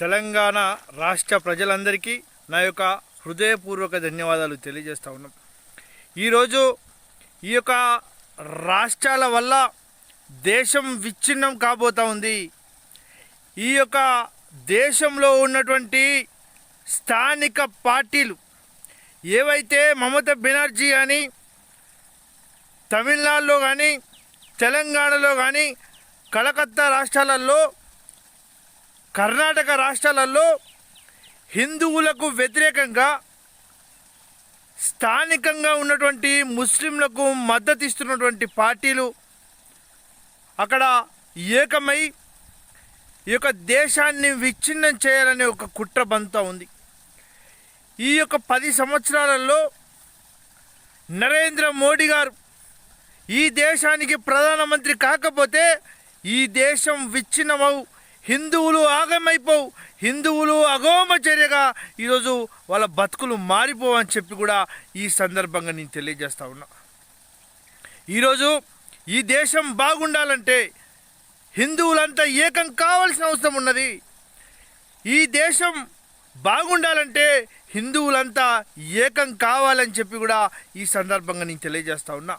తెలంగాణ రాష్ట్ర ప్రజలందరికీ నా యొక్క హృదయపూర్వక ధన్యవాదాలు తెలియజేస్తూ ఉన్నాం. ఈరోజు ఈ యొక్క రాష్ట్రాల వల్ల దేశం విచ్ఛిన్నం కాబోతూ ఉంది. ఈ యొక్క దేశంలో ఉన్నటువంటి స్థానిక పార్టీలు ఏవైతే మమతా బెనర్జీ అని తమిళనాడులో కానీ తెలంగాణలో కానీ కలకత్తా రాష్ట్రాలలో కర్ణాటక రాష్ట్రాలలో హిందువులకు వ్యతిరేకంగా స్థానికంగా ఉన్నటువంటి ముస్లింలకు మద్దతు ఇస్తున్నటువంటి పార్టీలు అక్కడ ఏకమై ఈ యొక్క దేశాన్ని విచ్ఛిన్నం చేయాలనే ఒక కుట్ర బంతా ఉంది. ఈ యొక్క పది సంవత్సరాలలో నరేంద్ర మోడీ గారు ఈ దేశానికి ప్రధానమంత్రి కాకపోతే ఈ దేశం విచ్ఛిన్నమవు హిందువులు ఆగమైపోవు. హిందువులు అగోమచర్యగా ఈరోజు వాళ్ళ బతుకులు మారిపోవని చెప్పి కూడా ఈ సందర్భంగా నేను తెలియజేస్తా ఉన్నా. ఈరోజు ఈ దేశం బాగుండాలంటే హిందువులంతా ఏకం కావాల్సిన అవసరం ఉన్నది. ఈ దేశం బాగుండాలంటే హిందువులంతా ఏకం కావాలని చెప్పి కూడా ఈ సందర్భంగా నేను తెలియజేస్తా ఉన్నా.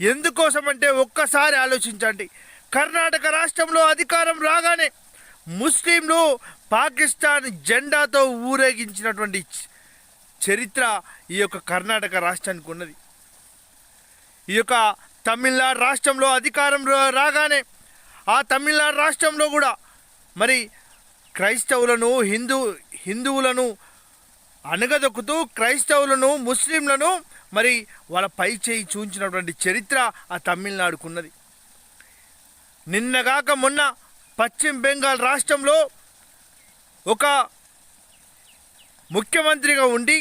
ఎందుకోసం అంటే ఒక్కసారి ఆలోచించండి. కర్ణాటక రాష్ట్రంలో అధికారం రాగానే ముస్లింలు పాకిస్తాన్ జెండాతో ఊరేగించినటువంటి చరిత్ర ఈ యొక్క కర్ణాటక రాష్ట్రానికి ఉన్నది. ఈ యొక్క తమిళనాడు రాష్ట్రంలో అధికారం రాగానే ఆ తమిళనాడు రాష్ట్రంలో కూడా మరి క్రైస్తవులను హిందూ హిందువులను అణగదొక్కుతూ క్రైస్తవులను ముస్లింలను మరి వాళ్ళ పై చేయి చూంచినటువంటి చరిత్ర ఆ తమిళనాడుకున్నది. నిన్నగాక మొన్న పశ్చిమ బెంగాల్ రాష్ట్రంలో ఒక ముఖ్యమంత్రిగా ఉండి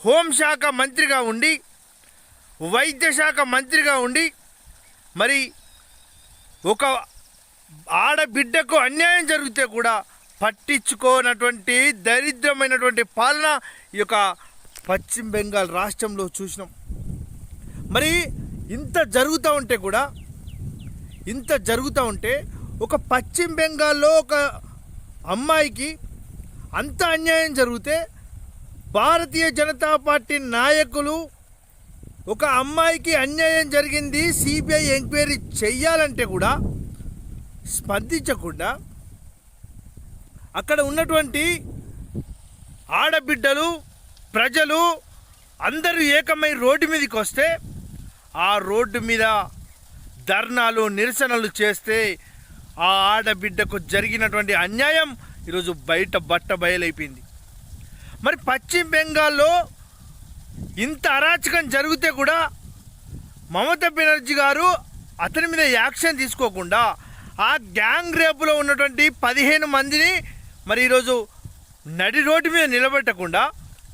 హోంశాఖ మంత్రిగా ఉండి వైద్య శాఖ మంత్రిగా ఉండి మరి ఒక ఆడబిడ్డకు అన్యాయం జరిగితే కూడా పట్టించుకోనటువంటి దరిద్రమైనటువంటి పాలన ఈ యొక్క పశ్చిమ బెంగాల్ రాష్ట్రంలో చూసినాం. మరి ఇంత జరుగుతూ ఉంటే కూడా ఇంత జరుగుతూ ఉంటే ఒక పశ్చిమ బెంగాల్లో ఒక అమ్మాయికి అంత అన్యాయం జరిగితే భారతీయ జనతా పార్టీ నాయకులు ఒక అమ్మాయికి అన్యాయం జరిగింది సిబిఐ ఎంక్వైరీ చెయ్యాలంటే కూడా స్పందించకుండా అక్కడ ఉన్నటువంటి ఆడబిడ్డలు ప్రజలు అందరూ ఏకమై రోడ్డు మీదకి వస్తే ఆ రోడ్డు మీద ధర్నాలు నిరసనలు చేస్తే ఆ ఆడబిడ్డకు జరిగినటువంటి అన్యాయం ఈరోజు బయట బట్ట బయలైపోయింది. మరి పశ్చిమ బెంగాల్లో ఇంత అరాచకం జరిగితే కూడా మమతా బెనర్జీ గారు అతని మీద యాక్షన్ తీసుకోకుండా ఆ గ్యాంగ్ రేపులో ఉన్నటువంటి పదిహేను మందిని మరి ఈరోజు నడి రోడ్డు మీద నిలబెట్టకుండా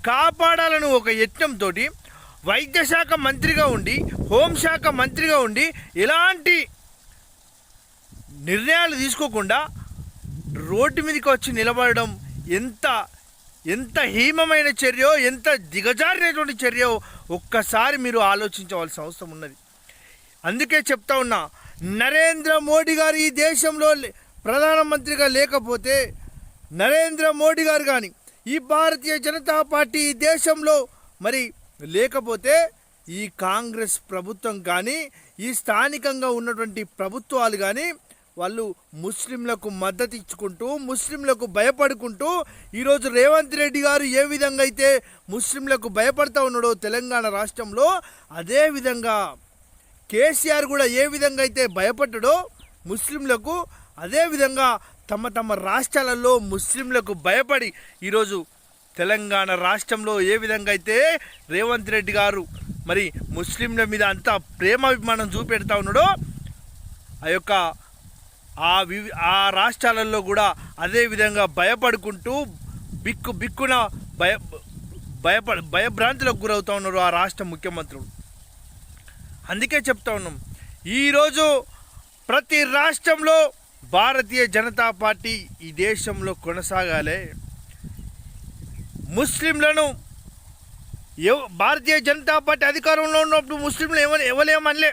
కాపాడాలని ఒక యత్నంతో వైద్య శాఖ మంత్రిగా ఉండి హోంశాఖ మంత్రిగా ఉండి ఎలాంటి నిర్ణయాలు తీసుకోకుండా రోడ్డు మీదకి వచ్చి నిలబడడం ఎంత ఎంత హీమమైన చర్యో ఎంత దిగజారినటువంటి చర్యో ఒక్కసారి మీరు ఆలోచించవలసిన అవసరం ఉన్నది. అందుకే చెప్తా ఉన్నా నరేంద్ర మోడీ గారు ఈ దేశంలో ప్రధానమంత్రిగా లేకపోతే నరేంద్ర మోడీ గారు కానీ ఈ భారతీయ జనతా పార్టీ ఈ దేశంలో మరి లేకపోతే ఈ కాంగ్రెస్ ప్రభుత్వం కానీ ఈ స్థానికంగా ఉన్నటువంటి ప్రభుత్వాలు కానీ వాళ్ళు ముస్లింలకు మద్దతు ఇచ్చుకుంటూ ముస్లింలకు భయపడుకుంటూ ఈరోజు రేవంత్ రెడ్డి గారు ఏ విధంగా అయితే ముస్లింలకు భయపడతా ఉన్నాడో తెలంగాణ రాష్ట్రంలో అదే విధంగా కేసీఆర్ కూడా ఏ విధంగా అయితే భయపడ్డాడో ముస్లింలకు అదేవిధంగా తమ తమ రాష్ట్రాలలో ముస్లింలకు భయపడి ఈరోజు తెలంగాణ రాష్ట్రంలో ఏ విధంగా అయితే రేవంత్ రెడ్డి గారు మరి ముస్లింల మీద అంతా ప్రేమాభిమానం చూపెడతా ఉన్నాడో ఆ యొక్క ఆ వి ఆ రాష్ట్రాలలో కూడా అదే విధంగా భయపడుకుంటూ బిక్కు బిక్కున భయ భయపడ భయభ్రాంతులకు గురవుతూ ఉన్నారు ఆ రాష్ట్ర ముఖ్యమంత్రులు. అందుకే చెప్తా ఉన్నాం. ఈరోజు ప్రతి రాష్ట్రంలో భారతీయ జనతా పార్టీ ఈ దేశంలో కొనసాగాలి. ముస్లింలను ఎవ భారతీయ జనతా పార్టీ అధికారంలో ఉన్నప్పుడు ముస్లింలు ఎవ ఎవలేమనలే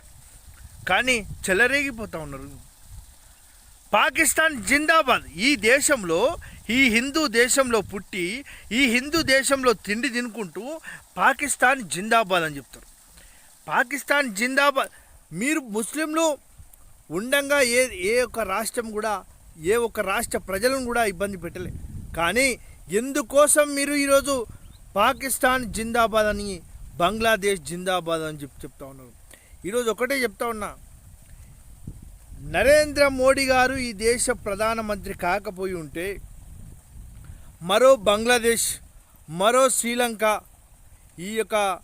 కానీ చెలరేగిపోతూ ఉన్నారు. పాకిస్తాన్ జిందాబాద్ ఈ దేశంలో ఈ హిందూ దేశంలో పుట్టి ఈ హిందూ దేశంలో తిండి తినుకుంటూ పాకిస్తాన్ జిందాబాద్ అని చెప్తారు. పాకిస్తాన్ జిందాబాద్ మీరు ముస్లింలు ఉండంగా ఏ ఏ ఒక్క రాష్ట్రం కూడా ఏ ఒక్క రాష్ట్ర ప్రజలను కూడా ఇబ్బంది పెట్టలే. కానీ ఎందుకోసం మీరు ఈరోజు పాకిస్తాన్ జిందాబాద్ అని బంగ్లాదేశ్ జిందాబాద్ అని చెప్పి చెప్తా ఉన్నారు? ఈరోజు ఒకటే చెప్తా ఉన్నా నరేంద్ర మోడీ గారు ఈ దేశ ప్రధానమంత్రి కాకపోయి ఉంటే మరో బంగ్లాదేశ్ మరో శ్రీలంక ఈ యొక్క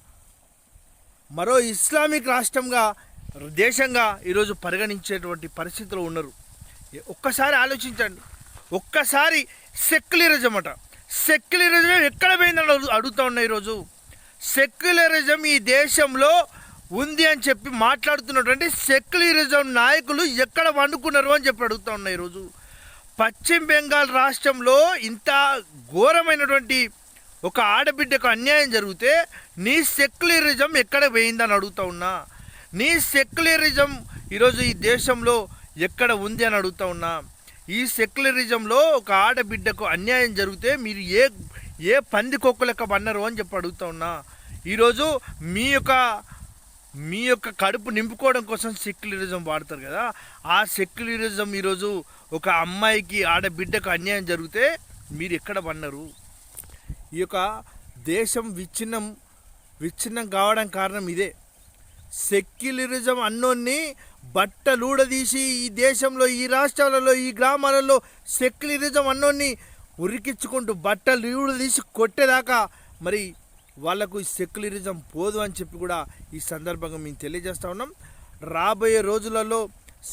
మరో ఇస్లామిక్ రాష్ట్రంగా దేశంగా ఈరోజు పరిగణించేటువంటి పరిస్థితిలో ఉన్నారు. ఒక్కసారి ఆలోచించండి. ఒక్కసారి సెక్యులరిజం అట. సెక్యులరిజం ఎక్కడ పోయిందని అడుగు- అడుగుతా ఉన్నాయి ఈరోజు. సెక్యులరిజం ఈ దేశంలో ఉంది అని చెప్పి మాట్లాడుతున్నటువంటి సెక్యులరిజం నాయకులు ఎక్కడ వండుకున్నారు అని చెప్పి అడుగుతా ఉన్నా ఈరోజు. పశ్చిమ బెంగాల్ రాష్ట్రంలో ఇంత ఘోరమైనటువంటి ఒక ఆడబిడ్డకు అన్యాయం జరిగితే నీ సెక్యులరిజం ఎక్కడ పోయిందని అడుగుతా ఉన్నా. నీ సెక్యులరిజం ఈరోజు ఈ దేశంలో ఎక్కడ ఉంది అని అడుగుతా ఉన్నా. ఈ సెక్యులరిజంలో ఒక ఆడబిడ్డకు అన్యాయం జరిగితే మీరు ఏ ఏ పంది కుక్కలెక్క అని చెప్పి అడుగుతా ఉన్నా. ఈరోజు మీ యొక్క మీ యొక్క కడుపు నింపుకోవడం కోసం సెక్యులరిజం వాడతారు కదా. ఆ సెక్యులరిజం ఈరోజు ఒక అమ్మాయికి ఆడబిడ్డకు అన్యాయం జరిగితే మీరు ఎక్కడ పన్నారు ఈ యొక్క దేశం విచ్ఛిన్నం విచ్ఛిన్నం కావడం కారణం ఇదే. సెక్యులరిజం అన్నోన్ని బట్టలూడదీసి ఈ దేశంలో ఈ రాష్ట్రాలలో ఈ గ్రామాలలో సెక్యులరిజం అన్నోన్ని ఉరికించుకుంటూ బట్టలు ఊడదీసి కొట్టేదాకా మరి వాళ్ళకు ఈ సెక్యులరిజం పోదు అని చెప్పి కూడా ఈ సందర్భంగా మేము తెలియజేస్తా ఉన్నాం. రాబోయే రోజులలో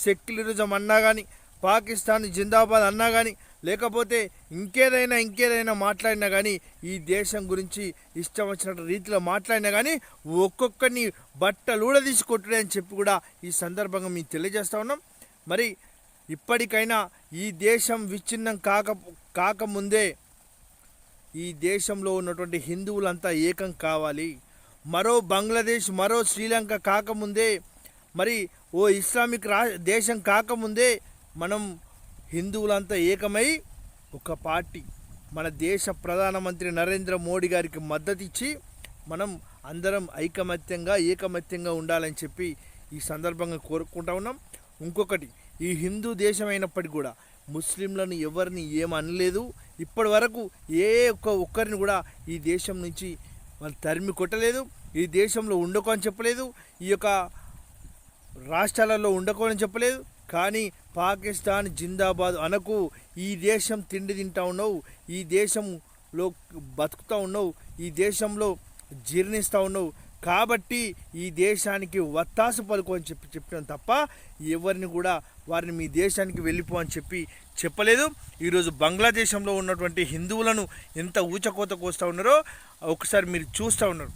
సెక్యులరిజం అన్నా కానీ పాకిస్తాన్ జిందాబాద్ అన్నా కానీ లేకపోతే ఇంకేదైనా ఇంకేదైనా మాట్లాడినా కానీ ఈ దేశం గురించి ఇష్టం వచ్చిన రీతిలో మాట్లాడినా కానీ ఒక్కొక్కరిని బట్టలు ఊడదీసి కొట్టుడే అని చెప్పి కూడా ఈ సందర్భంగా మేము తెలియజేస్తా ఉన్నాం. మరి ఇప్పటికైనా ఈ దేశం విచ్ఛిన్నం కాక కాకముందే ఈ దేశంలో ఉన్నటువంటి హిందువులంతా ఏకం కావాలి. మరో బంగ్లాదేశ్ మరో శ్రీలంక కాకముందే మరి ఓ ఇస్లామిక్ రా దేశం కాకముందే మనం హిందువులంతా ఏకమై ఒక పార్టీ మన దేశ ప్రధానమంత్రి నరేంద్ర మోడీ గారికి మద్దతు ఇచ్చి మనం అందరం ఐకమత్యంగా ఏకమత్యంగా ఉండాలని చెప్పి ఈ సందర్భంగా కోరుకుంటా ఉన్నాం. ఇంకొకటి ఈ హిందూ దేశమైనప్పటికీ కూడా ముస్లింలను ఎవరిని ఏమనలేదు. ఇప్పటి వరకు ఏ ఒక్క ఒక్కరిని కూడా ఈ దేశం నుంచి వాళ్ళు తరిమి కొట్టలేదు. ఈ దేశంలో ఉండకు అని చెప్పలేదు. ఈ యొక్క రాష్ట్రాలలో ఉండకు అని చెప్పలేదు. కానీ పాకిస్తాన్ జిందాబాద్ అనకు. ఈ దేశం తిండి తింటా ఉన్నావు. ఈ దేశంలో బతుకుతూ ఉన్నావు. ఈ దేశంలో జీర్ణిస్తూ ఉన్నావు. కాబట్టి ఈ దేశానికి వత్తాసు పలుకు అని చెప్పి చెప్పడం తప్ప ఎవరిని కూడా వారిని మీ దేశానికి వెళ్ళిపో అని చెప్పి చెప్పలేదు. ఈరోజు బంగ్లాదేశంలో ఉన్నటువంటి హిందువులను ఎంత ఊచకోత కోస్తూ ఉన్నారో ఒకసారి మీరు చూస్తూ ఉన్నారు.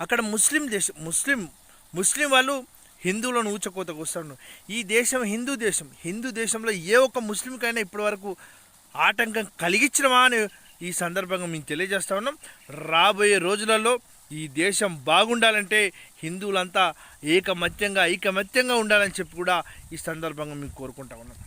అక్కడ ముస్లిం దేశం ముస్లిం ముస్లిం వాళ్ళు హిందువులను ఊచకోతకు ఉన్నారు. ఈ దేశం హిందూ దేశం. హిందూ దేశంలో ఏ ఒక్క ముస్లింకైనా ఇప్పటివరకు ఆటంకం కలిగించడమా అని ఈ సందర్భంగా మేము తెలియజేస్తా ఉన్నాం. రాబోయే రోజులలో ఈ దేశం బాగుండాలంటే హిందువులంతా ఏకమత్యంగా ఐకమత్యంగా ఉండాలని చెప్పి కూడా ఈ సందర్భంగా మేము కోరుకుంటా ఉన్నాం.